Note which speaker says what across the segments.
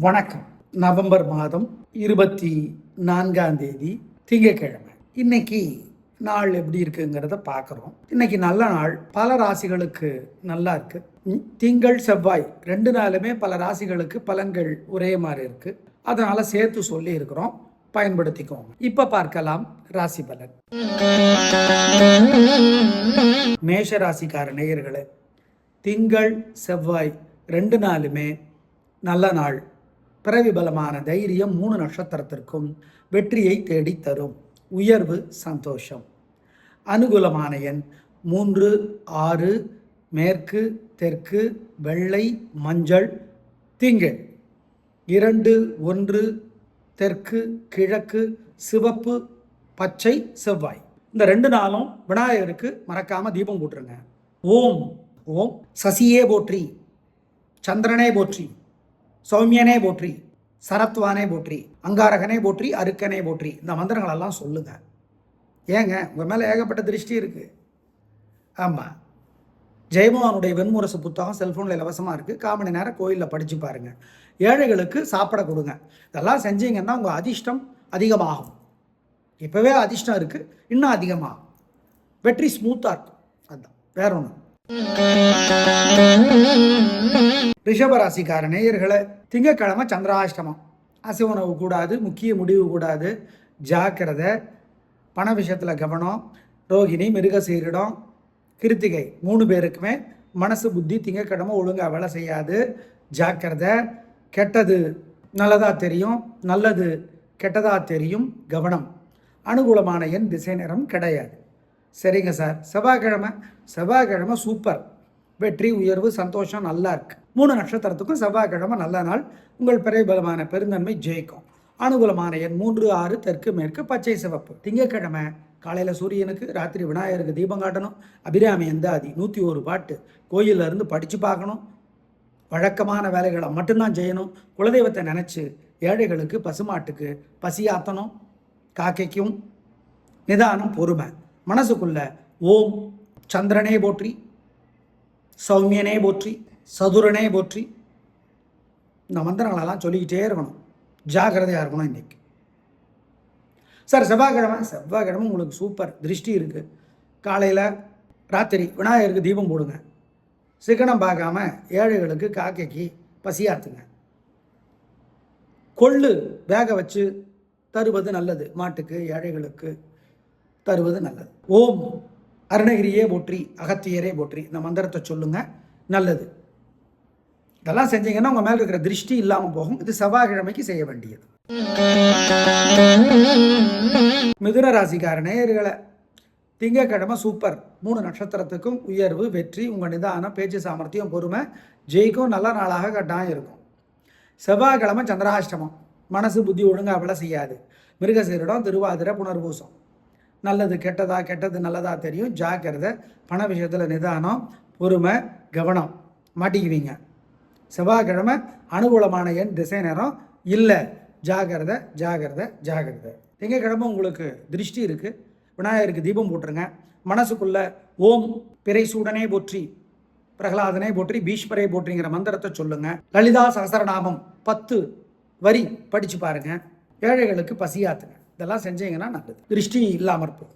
Speaker 1: வணக்கம். நவம்பர் மாதம் இருபத்தி நான்காம் தேதி திங்கட்கிழமை. இன்னைக்கு நாள் எப்படி இருக்குங்கிறத பார்க்குறோம். இன்னைக்கு நல்ல நாள். பல ராசிகளுக்கு நல்லா இருக்கு. திங்கள் செவ்வாய் ரெண்டு நாளுமே பல ராசிகளுக்கு பலன்கள் ஒரே மாதிரி இருக்கு. அதனால சேர்த்து சொல்லி இருக்கிறோம். பயன்படுத்திக்கோங்க. இப்ப பார்க்கலாம் ராசி பலன். மேஷ ராசிக்கார நேயர்களே திங்கள் செவ்வாய் ரெண்டு நாளுமே நல்ல நாள். பிறவி பலமான தைரியம் மூணு நட்சத்திரத்திற்கும் வெற்றியை தேடித்தரும். தரும் உயர்வு சந்தோஷம். அனுகூலமான எண் மூன்று ஆறு மேற்கு தெற்கு வெள்ளை மஞ்சள் திங்கள். இரண்டு ஒன்று தெற்கு கிழக்கு சிவப்பு பச்சை செவ்வாய். இந்த ரெண்டு நாளும் விநாயகருக்கு மறக்காம தீபம் கூட்டுருங்க ஓம் ஓம். சசியே போற்றி. சந்திரனே போற்றி. சௌமியனே போற்றி சரத்வானே போற்றி அங்காரகனே போற்றி அருக்கனே போற்றி. இந்த மந்திரங்களெல்லாம் சொல்லுங்க. ஏங்க உங்கள் மேலே ஏகப்பட்ட திருஷ்டி இருக்குது ஆமாம் ஜெயமோகனுடைய வெண்முரசு புத்தகம் செல்ஃபோனில் இலவசமாக இருக்குது காமணி நேரம் கோயிலில் படித்து பாருங்கள் ஏழைகளுக்கு சாப்பிட கொடுங்க. இதெல்லாம் செஞ்சீங்கன்னா உங்கள் அதிர்ஷ்டம் அதிகமாகும். இப்போவே அதிர்ஷ்டம் இருக்குது இன்னும் அதிகமாகும். வெற்றி ஸ்மூத்தாக இருக்கும். அதுதான் வேற ஒன்று ரிஷபராசிக்கார நேயர்களை திங்கக்கிழமை சந்திராஷ்டமம். அசைவனவு கூடாது முக்கிய முடிவு கூடாது ஜாக்கிரதை பண விஷயத்தில் கவனம் ரோகிணி மிருகசீரிடம் கிருத்திகை மூணு பேருக்குமே மனசு புத்தி திங்கக்கிழமை ஒழுங்காக வேலை செய்யாது ஜாக்கிரதை கெட்டது நல்லதாக தெரியும் நல்லது கெட்டதாக தெரியும் கவனம். அனுகூலமான எண் திசை நேரம் கிடையாது. சரிங்க சார். செவ்வாய்க்கிழமை செவ்வாய்க்கிழமை சூப்பர் வெற்றி உயர்வு சந்தோஷம் நல்லா இருக்குது மூணு நட்சத்திரத்துக்கும் செவ்வாய்க்கிழமை நல்ல நாள். உங்கள் பிறைபலமான பெருந்தன்மை ஜெயிக்கும். அனுகூலமான எண் மூன்று ஆறு தெற்கு மேற்கு பச்சை சிவப்பு. திங்கக்கிழமை காலையில் சூரியனுக்கு ராத்திரி விநாயகருக்கு தீபம் காட்டணும். அபிராமி எந்தாதி நூற்றி ஒரு பாட்டு. கோயில்ல இருந்து படித்து பார்க்கணும். வழக்கமான வேலைகளை மட்டும்தான் செய்யணும். குலதெய்வத்தை நினச்சி ஏழைகளுக்கு பசுமாட்டுக்கு பசியாத்தணும் காக்கைக்கும் நிதானம் பொறுமை. மனசுக்குள்ள ஓம் சந்திரனே போற்றி சௌமியனே போற்றி சதுரனே போற்றி. இந்த மந்திரங்களெல்லாம் சொல்லிக்கிட்டே இருக்கணும். ஜாக்கிரதையாக இருக்கணும் இன்றைக்கி சார் செவ்வாய்க்கிழமை செவ்வாய்க்கிழமை உங்களுக்கு சூப்பர் திருஷ்டி இருக்குது காலையில் ராத்திரி விநாயகருக்கு தீபம் போடுங்க. சிக்கனம் பார்க்காம ஏழைகளுக்கு காக்கைக்கு பசியாத்துங்க. கொள்ளு வேக வச்சு தருவது நல்லது. மாட்டுக்கு ஏழைகளுக்கு தருவது நல்லது. ஓம் அருணகிரியே போற்றி அகத்தியரே போற்றி இந்த மந்திரத்தை சொல்லுங்க நல்லது. இதெல்லாம் செஞ்சீங்கன்னா உங்கள் மேலே இருக்கிற திருஷ்டி இல்லாமல் போகும். இது செவ்வாய்க்கிழமைக்கு செய்ய வேண்டியது. மிதுன ராசிக்கார நேயர்களை திங்கக்கிழமை சூப்பர். மூணு நட்சத்திரத்துக்கும் உயர்வு வெற்றி உங்கள் நிதானம் பேச்சு சாமர்த்தியம் பொறுமை ஜெயிக்கும் நல்ல நாளாக கட்டாயம் இருக்கும். செவ்வாய்க்கிழமை சந்திராஷ்டமம். மனசு புத்தி ஒழுங்காக செய்யாது. மிருகசீரிடம் திருவாதிரை புனர்பூசம். நல்லது கெட்டதா கெட்டது நல்லதா தெரியும். ஜாக்கிரதை பண விஷயத்தில் நிதானம் பொறுமை கவனம். மாட்டிக்குவீங்க. செவ்வாய்க்கிழமை அனுகூலமான எண் திசை நேரம் இல்லை. ஜாகிரதை ஜாகிரதை ஜாகிரதை திங்கக்கிழமை உங்களுக்கு திருஷ்டி இருக்குது விநாயகருக்கு தீபம் போட்டுருங்க. மனசுக்குள்ள ஓம் பிறைசூடனே போற்றி பிரகலாதனே போற்றி பீஷ்மரை போற்றிங்கிற மந்திரத்தை சொல்லுங்கள் லலிதா சகசரநாமம் பத்து வரி படித்து பாருங்க. ஏழைகளுக்கு பசியாத்துங்க. இதெல்லாம் செஞ்சீங்கன்னா நல்லது. திருஷ்டி இல்லாமல் இருப்போம்.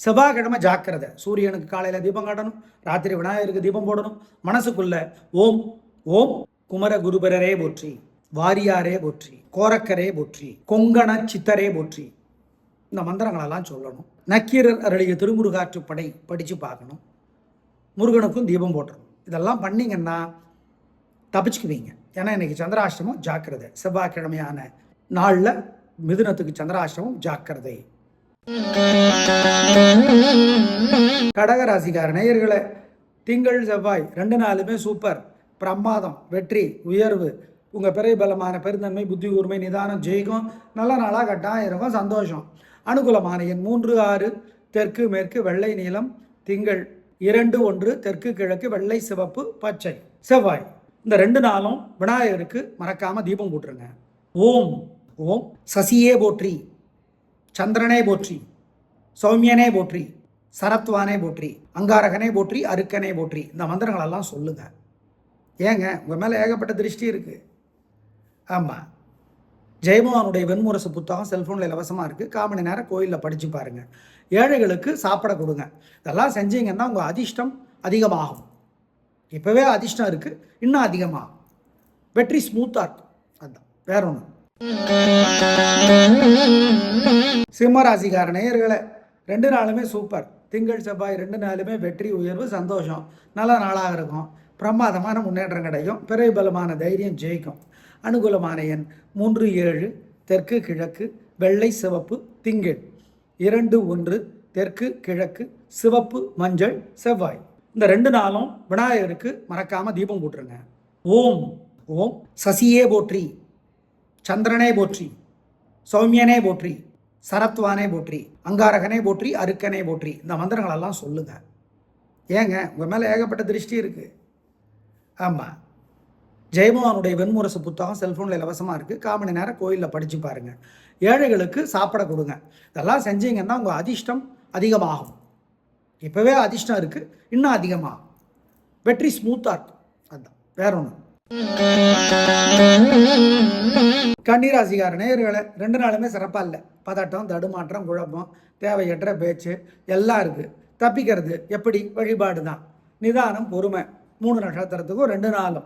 Speaker 1: செவ்வாய்க்கிழமை ஜாக்கிரதை. சூரியனுக்கு காலையில் தீபம் காட்டணும். ராத்திரி விநாயகருக்கு தீபம் போடணும். மனசுக்குள்ள ஓம் ஓம் குமர குருபரரே போற்றி வாரியாரே போற்றி கோரக்கரே போற்றி கொங்கண சித்தரே போற்றி. இந்த மந்திரங்களெல்லாம் சொல்லணும். நக்கீரர் அருளிய திருமுருகாற்றுப்படை படித்து பார்க்கணும். முருகனுக்கும் தீபம் போட்டுறணும். இதெல்லாம் பண்ணிங்கன்னா தப்பிச்சுக்குவீங்க. ஏன்னா இன்னைக்கு சந்திராஷ்டமம் ஜாக்கிரதை. செவ்வாய்க்கிழமையான நாளில் மிதுனத்துக்கு சந்திராசிரமம் ஜாக்கிரதை. கடகராசிக்கார நேயர்களை திங்கள் செவ்வாய் ரெண்டு நாளுமே சூப்பர். பிரமாதம் வெற்றி உயர்வு. உங்கள் பிறை பலமான பெருந்தன்மை புத்தி கூர்மை நிதானம் ஜெயிக்கும். நல்ல நாளாக கட்டாயம் இருக்கும் சந்தோஷம். அனுகூலமான எண் மூன்று ஆறு தெற்கு மேற்கு வெள்ளை நீளம் திங்கள் இரண்டு ஒன்று தெற்கு கிழக்கு வெள்ளை சிவப்பு பச்சை. செவ்வாய். இந்த ரெண்டு நாளும் விநாயகருக்கு மறக்காமல் தீபம் போட்டுருங்க ஓம். ஓம் சசியே போற்றி சந்திரனே போற்றி சௌமியனே போற்றி சரத்வானே போற்றி அங்காரகனே போற்றி அருக்கனே போற்றி. இந்த மந்திரங்களெல்லாம் சொல்லுங்க. ஏங்க உங்கள் மேலே ஏகப்பட்ட திருஷ்டி இருக்குது ஆமாம் ஜெயமோகனுடைய வெண்முரசு புத்தகம் செல்ஃபோனில் இலவசமாக இருக்குது கால் மணி நேரம் கோயிலில் படித்து பாருங்கள் ஏழைகளுக்கு சாப்பிட கொடுங்க. இதெல்லாம் செஞ்சீங்கன்னா உங்கள் அதிர்ஷ்டம் அதிகமாகும். இப்போவே அதிர்ஷ்டம் இருக்குது இன்னும் அதிகமாகும். வெற்றி ஸ்மூத்தாக இருக்கும். அதுதான் வேற ஒன்று சிம்ம ராசிக்கார நேயர்களே ரெண்டு நாளுமே சூப்பர் திங்கள் செவ்வாய் ரெண்டு நாளுமே வெற்றி உயர்வு சந்தோஷம். நல்ல நாளாக இருக்கும். பிரமாதமான முன்னேற்றம் கிடைக்கும். பிறைபலமான தைரியம் ஜெயிக்கும். அனுகூலமான எண் மூன்று ஏழு தெற்கு கிழக்கு வெள்ளை சிவப்பு திங்கள். இரண்டு ஒன்று தெற்கு கிழக்கு சிவப்பு மஞ்சள் செவ்வாய். இந்த ரெண்டு நாளும் விநாயகருக்கு மறக்காம தீபம் போட்டுருங்க ஓம். ஓம். சசியே போற்றி. சந்திரனே போற்றி சௌமியனே போற்றி சரத்வானே போற்றி அங்காரகனே போற்றி அருக்கனே போற்றி. இந்த மந்திரங்களெல்லாம் சொல்லுங்க. ஏங்க உங்கள் மேலே ஏகப்பட்ட திருஷ்டி இருக்குது ஆமாம் ஜெயமோகனுடைய வெண்முரசு புத்தகம் செல்ஃபோனில் இலவசமாக இருக்குது கால் மணி நேரம் கோயிலில் படித்து பாருங்கள் ஏழைகளுக்கு சாப்பிட கொடுங்க. இதெல்லாம் செஞ்சீங்கன்னா உங்கள் அதிர்ஷ்டம் அதிகமாகும். இப்போவே அதிர்ஷ்டம் இருக்குது இன்னும் அதிகமாகும். வெற்றி ஸ்மூத்தாக இருக்கும். அதுதான் வேற ஒன்று கன்னிராசிகார நேயர்களை ரெண்டு நாளுமே சிறப்பாக இல்லை. பதட்டம் தடுமாற்றம் குழப்பம் தேவையற்ற பேச்சு எல்லாம் இருக்குது தப்பிக்கிறது எப்படி? வழிபாடு தான். நிதானம் பொறுமை. மூணு நட்சத்திரத்துக்கும் ரெண்டு நாளும்.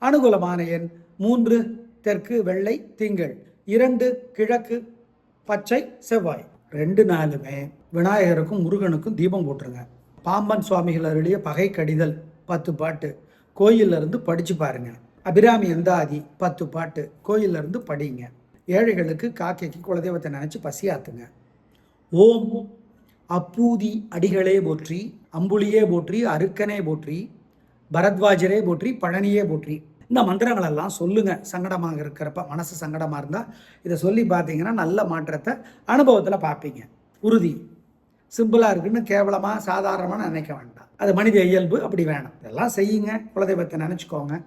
Speaker 1: அனுகூலமான எண் மூன்று தெற்கு வெள்ளை திங்கள். இரண்டு கிழக்கு பச்சை செவ்வாய். ரெண்டு நாளுமே விநாயகருக்கும் முருகனுக்கும் தீபம் போட்டுருங்க. பாம்பன் சுவாமிகள் அருளிய பகை கடிதல் பத்து பாட்டு. கோயில்ல இருந்து படிச்சு பாருங்க. அபிராமி எந்தாதி பத்து பாட்டு. கோயில்ல இருந்து படிங்க. ஏழைகளுக்கு காக்கைக்கு குலதெய்வத்தை நினச்சி பசியாத்துங்க. ஓம் அப்பூதி அடிகளே போற்றி அம்புலியே போற்றி அருக்கனே போற்றி பரத்வாஜரே போற்றி பழனியே போற்றி. இந்த மந்திரங்களெல்லாம் சொல்லுங்க. சங்கடமாக இருக்கிறப்ப மனசு சங்கடமாக இருந்தால் இதை சொல்லி பார்த்தீங்கன்னா நல்ல மாற்றத்தை அனுபவத்தில் பார்ப்பீங்க. உறுதி. சிம்பிளாக இருக்குன்னு கேவலமாக சாதாரணமாக நினைக்க வேண்டாம். அது மனித இயல்பு அப்படி வேணும். இதெல்லாம் செய்யுங்க. குலதெய்வத்தை நினச்சிக்கோங்க.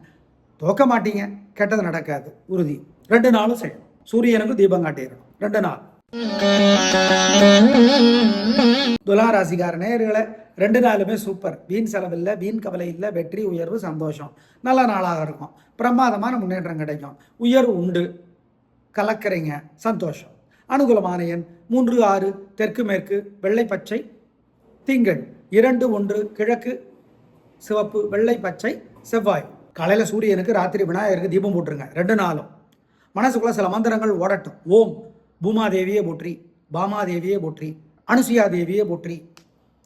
Speaker 1: தோக்க மாட்டீங்க. கெட்டது நடக்காது. உறுதி. ரெண்டு நாளும் செய்யணும். சூரியனுக்கு தீபம் காட்டிடணும். ரெண்டு நாள். துலா ராசிக்கார நேயர்களே ரெண்டு நாளுமே சூப்பர் வீண் செலவில்லை வீண் கவலை இல்லை வெற்றி உயர்வு சந்தோஷம். நல்ல நாளாக இருக்கும். பிரமாதமான முன்னேற்றம் கிடைக்கும். உயர்வு உண்டு. கலக்கிறீங்க. சந்தோஷம். அனுகூலமான எண் மூன்று ஆறு தெற்கு மேற்கு வெள்ளை பச்சை திங்கள் இரண்டு ஒன்று கிழக்கு சிவப்பு வெள்ளை பச்சை செவ்வாய். காலையில் சூரியனுக்கு ராத்திரி விநாயகருக்கு தீபம் போட்டுருங்க. ரெண்டு நாளும் மனசுக்குள்ள சில மந்திரங்கள் ஓடட்டும். ஓம் பூமாதேவியே போற்றி பாமாதேவியே போற்றி அனுசுயா தேவியே போற்றி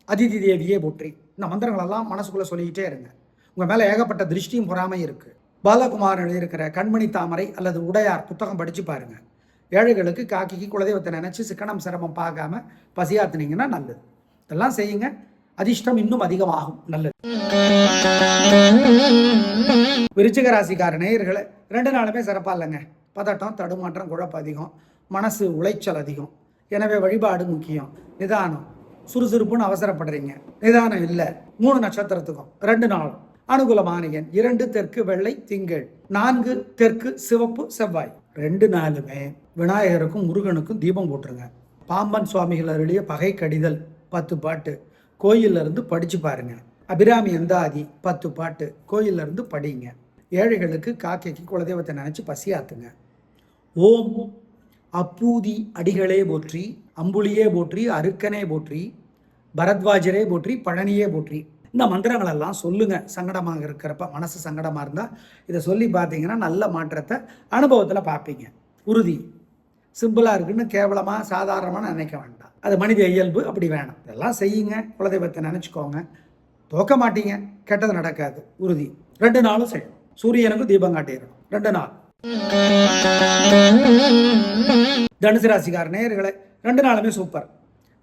Speaker 1: அதிதி தேவியே போற்றி. இந்த மந்திரங்களெல்லாம் மனசுக்குள்ளே சொல்லிக்கிட்டே இருங்க. உங்கள் மேலே ஏகப்பட்ட திருஷ்டியும் பொறாமை இருக்குது பாலகுமாரன் எழுதியிருக்கிற கண்மணி தாமரை அல்லது உடையார் புத்தகம் படித்து பாருங்கள் ஏழைகளுக்கு காக்கிக்கு குலதெய்வத்தை நினச்சி சிக்கனம் சிரமம் பார்க்காம பசியாத்துனீங்கன்னா நல்லது. இதெல்லாம் செய்யுங்க. அதிர்ஷ்டம் இன்னும் அதிகமாகும். நல்லது. விருச்சிக ராசிக்கார நேயர்களை ரெண்டு நாளுமே சிறப்பாக இல்லைங்க. பதட்டம் தடுமாற்றம் குழப்பம் அதிகம். மனசு உளைச்சல் அதிகம். எனவே வழிபாடு முக்கியம். நிதானம். சுறுசுறுப்புன்னு அவசரப்படுறீங்க. நிதானம் இல்லை. மூணு நட்சத்திரத்துக்கும். ரெண்டு நாள். அனுகூலமான எண் இரண்டு தெற்கு வெள்ளை திங்கள். நான்கு தெற்கு சிவப்பு செவ்வாய். ரெண்டு நாளுமே விநாயகருக்கும் முருகனுக்கும் தீபம் போட்டுருங்க. பாம்பன் சுவாமிகள் அருளிய பகை கடிதல் பத்து பாட்டு கோயிலிருந்து படித்து பாருங்க. அபிராமி எந்தாதி பத்து பாட்டு கோயில்ல இருந்து படிங்க. ஏழைகளுக்கு காக்கைக்கு குலதெய்வத்தை நினச்சி பசியாத்துங்க. ஓம் அப்பூதி அடிகளே போற்றி அம்புலியே போற்றி அருக்கனே போற்றி பரத்வாஜரே போற்றி பழனியே போற்றி. இந்த மந்திரங்களெல்லாம் சொல்லுங்க. சங்கடமாக இருக்கிறப்ப மனசு சங்கடமாக இருந்தால் இதை சொல்லி பார்த்தீங்கன்னா நல்ல மாற்றத்தை அனுபவத்தில் பார்ப்பீங்க. உறுதி. சிம்பிளாக இருக்குன்னு கேவலமாக சாதாரணமாக நினைக்க வேண்டாம். அது மனித இயல்பு அப்படி வேணும். இதெல்லாம் செய்யுங்க. குலதெய்வத்தை நினச்சிக்கோங்க. தோக்க மாட்டீங்க. கெட்டது நடக்காது. உறுதி. ரெண்டு நாளும் செய்யணும். சூரியனுக்கு தீபம் காட்டிடணும். ரெண்டு நாள். தனுசு ராசிக்கார நேர்களை ரெண்டு நாளுமே சூப்பர்.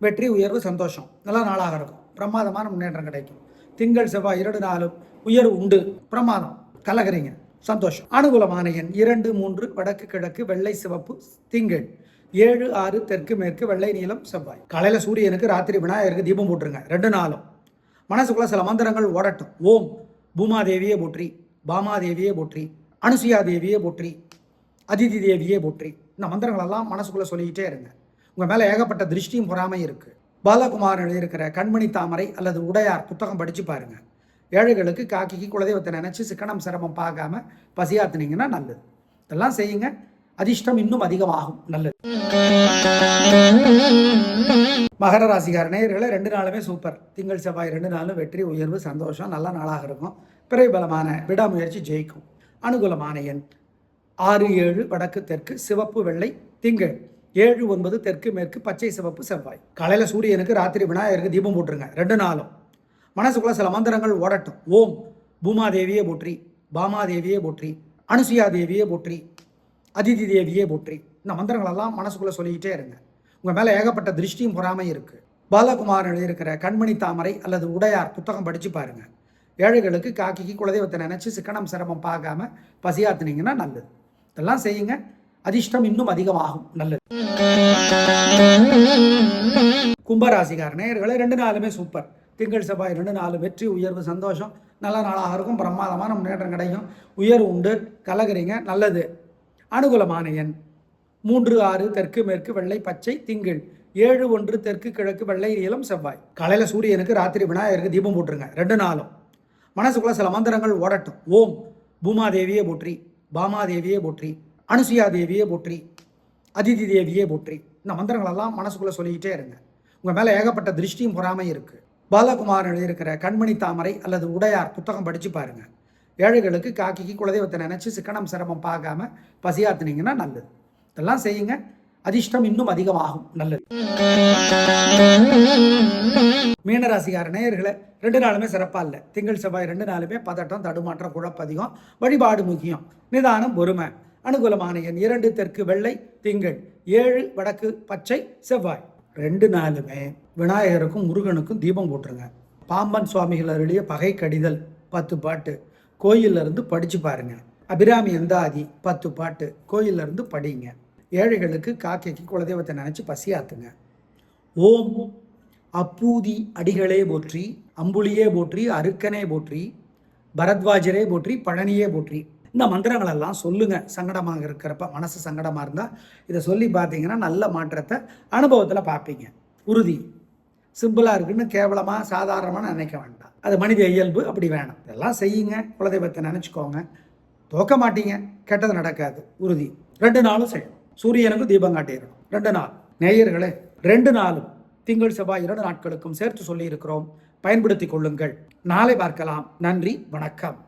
Speaker 1: வெற்றி உயர்வு சந்தோஷம். நல்ல நாளாக இருக்கும். பிரமாதமான முன்னேற்றம் கிடைக்கும். திங்கள் செவ்வாய் இரண்டு நாளும் உயர்வு உண்டு. பிரமாதம். கலகரிங்க. சந்தோஷம். அனுகூலமான எண் இரண்டு மூன்று வடக்கு கிழக்கு வெள்ளை சிவப்பு திங்கள். ஏழு ஆறு தெற்கு மேற்கு வெள்ளை நீளம் செவ்வாய். காலையில் சூரியனுக்கு ராத்திரி விநாயகருக்கு தீபம் போட்டுருங்க. ரெண்டு நாளும். மனசுக்குள்ள சில மந்திரங்கள் ஓடட்டும். ஓம். பூமாதேவியே போற்றி. பாமாதேவியே போற்றி. அனுசுயா தேவியே போற்றி. அதிதி தேவியே போற்றி. இந்த மந்திரங்களெல்லாம் மனசுக்குள்ளே சொல்லிக்கிட்டே இருங்க. உங்கள் மேலே ஏகப்பட்ட திருஷ்டியும் பொறாமை இருக்குது பாலகுமார் எழுதியிருக்கிற கண்மணி தாமரை அல்லது உடையார் புத்தகம் படித்து பாருங்க. ஏழைகளுக்கு காக்கிக்கு குலதெய்வத்தை நினச்சி சிக்கனம் சிரமம் பார்க்காம பசியாத்துனீங்கன்னா நல்லது. இதெல்லாம் செய்யுங்க. அதிர்ஷ்டம் இன்னும் அதிகமாகும். நல்லது. மகர ராசிக்கார நேயர்களை ரெண்டு நாளுமே சூப்பர் திங்கள் செவ்வாய் ரெண்டு நாளும் வெற்றி உயர்வு சந்தோஷம். நல்ல நாளாக இருக்கும். பிறைபலமான விடாமுயற்சி ஜெயிக்கும். அனுகூலமான எண் ஆறு ஏழு வடக்கு தெற்கு சிவப்பு வெள்ளை திங்கள். ஏழு ஒன்பது தெற்கு மேற்கு பச்சை சிவப்பு செவ்வாய். காலையில் சூரியனுக்கு ராத்திரி விநாயகருக்கு தீபம் போட்டுருங்க. ரெண்டு நாளும். மனசுக்குள்ள சில மந்திரங்கள் ஓடட்டும். ஓம் பூமாதேவியே போற்றி பாமாதேவியே போற்றி அனுசுயா தேவியே போற்றி அதிதி தேவியே போற்றி. இந்த மந்திரங்களெல்லாம் மனசுக்குள்ளே சொல்லிக்கிட்டே இருங்க. உங்கள் மேலே ஏகப்பட்ட திருஷ்டியும் பொறாமை இருக்குது பாலகுமார் எழுதியிருக்கிற கண்மணி தாமரை அல்லது உடையார் புத்தகம் படித்து பாருங்க. ஏழைகளுக்கு காக்கிக்கு குலதெய்வத்தை நினச்சி சிக்கனம் சிரமம் பார்க்காம பசியாத்துனீங்கன்னா நல்லது. இதெல்லாம் செய்யுங்க. அதிர்ஷ்டம் இன்னும் அதிகமாகும். நல்லது. கும்பராசிகார நேயர்களே ரெண்டு நாளுமே சூப்பர் திங்கள் செவ்வாய் ரெண்டு நாலு வெற்றி உயர்வு சந்தோஷம். நல்ல நாளாக இருக்கும். பிரமாதமான முன்னேற்றம் கிடைக்கும். உயர்வு உண்டு. கலகிறீங்க. நல்லது. அனுகூலமான எண். மூன்று ஆறு தெற்கு மேற்கு வெள்ளை பச்சை திங்கள். ஏழு ஒன்று தெற்கு கிழக்கு வெள்ளை நீளம் செவ்வாய். காலையில் சூரியனுக்கு ராத்திரி விநாயகருக்கு தீபம் போட்டுருங்க. ரெண்டு நாளும். மனசுக்குள்ள சில மந்திரங்கள் ஓடட்டும். ஓம். பூமாதேவியே போற்றி. பாமாதேவியே போற்றி. அனுசுயா தேவியே போற்றி அதிதி தேவியே போற்றி. இந்த மந்திரங்களெல்லாம் மனசுக்குள்ளே சொல்லிக்கிட்டே இருங்க. உங்கள் மேலே ஏகப்பட்ட திருஷ்டியும் பொறாமையும் இருக்குது பாலகுமார் எழுதியிருக்கிற கண்மணி தாமரை அல்லது உடையார் புத்தகம் படித்து பாருங்கள் ஏழைகளுக்கு காக்கிக்கு குலதெய்வத்தை நினச்சி சிக்கனம் சிரமம் பார்க்காம பசியாத்துனீங்கன்னா நல்லது. இதெல்லாம் செய்யுங்க. அதிர்ஷ்டம் இன்னும் அதிகமாகும். நல்லது. மீனராசிகார நேயர்களை ரெண்டு நாளுமே சிறப்பாக இல்லை. திங்கள் செவ்வாய் ரெண்டு நாளுமே பதட்டம் தடுமாற்றம் குழப்பதிகம் வழிபாடு முக்கியம். நிதானம் பொறுமை. அனுகூலமான எண் இரண்டு தெற்கு வெள்ளை திங்கள் ஏழு வடக்கு பச்சை செவ்வாய். ரெண்டு நாளுமே விநாயகருக்கும் முருகனுக்கும் தீபம் போட்டுருங்க. பாம்பன் சுவாமிகள் அருளிய பகை கடிதல் பத்து பாட்டு கோயில்ல இருந்து படிச்சு பாருங்க. அபிராமி எந்தாதி பத்து பாட்டு கோயில்ல இருந்து படிங்க. ஏழைகளுக்கு காக்கைக்கு குலதெய்வத்தை நினச்சி பசியாத்துங்க. ஓம் அப்பூதி அடிகளே போற்றி அம்புலியே போற்றி அருக்கனே போற்றி பரத்வாஜரே போற்றி பழனியே போற்றி. இந்த மந்திரங்களெல்லாம் சொல்லுங்கள் சங்கடமாக இருக்கிறப்ப மனசு சங்கடமாக இருந்தால் இதை சொல்லி பார்த்தீங்கன்னா நல்ல மாற்றத்தை அனுபவத்தில் பார்ப்பீங்க. உறுதி. சிம்பிளாக இருக்குன்னு கேவலமாக சாதாரணமாக நினைக்க வேண்டாம். அது மனித இயல்பு அப்படி வேணும். இதெல்லாம் செய்யுங்க. குலதெய்வத்தை நினச்சிக்கோங்க. தோக்க மாட்டீங்க. கெட்டது நடக்காது. உறுதி. ரெண்டு நாளும் செய்யணும். சூரியனுக்கு தீபம் காட்டிடணும் ரெண்டு நாள். நேயர்களே ரெண்டு நாளும் திங்கள் செவ்வாய் இரண்டு நாட்களுக்கும் சேர்த்து சொல்லியிருக்கிறோம். பயன்படுத்திக் கொள்ளுங்கள். நாளை பார்க்கலாம். நன்றி. வணக்கம்.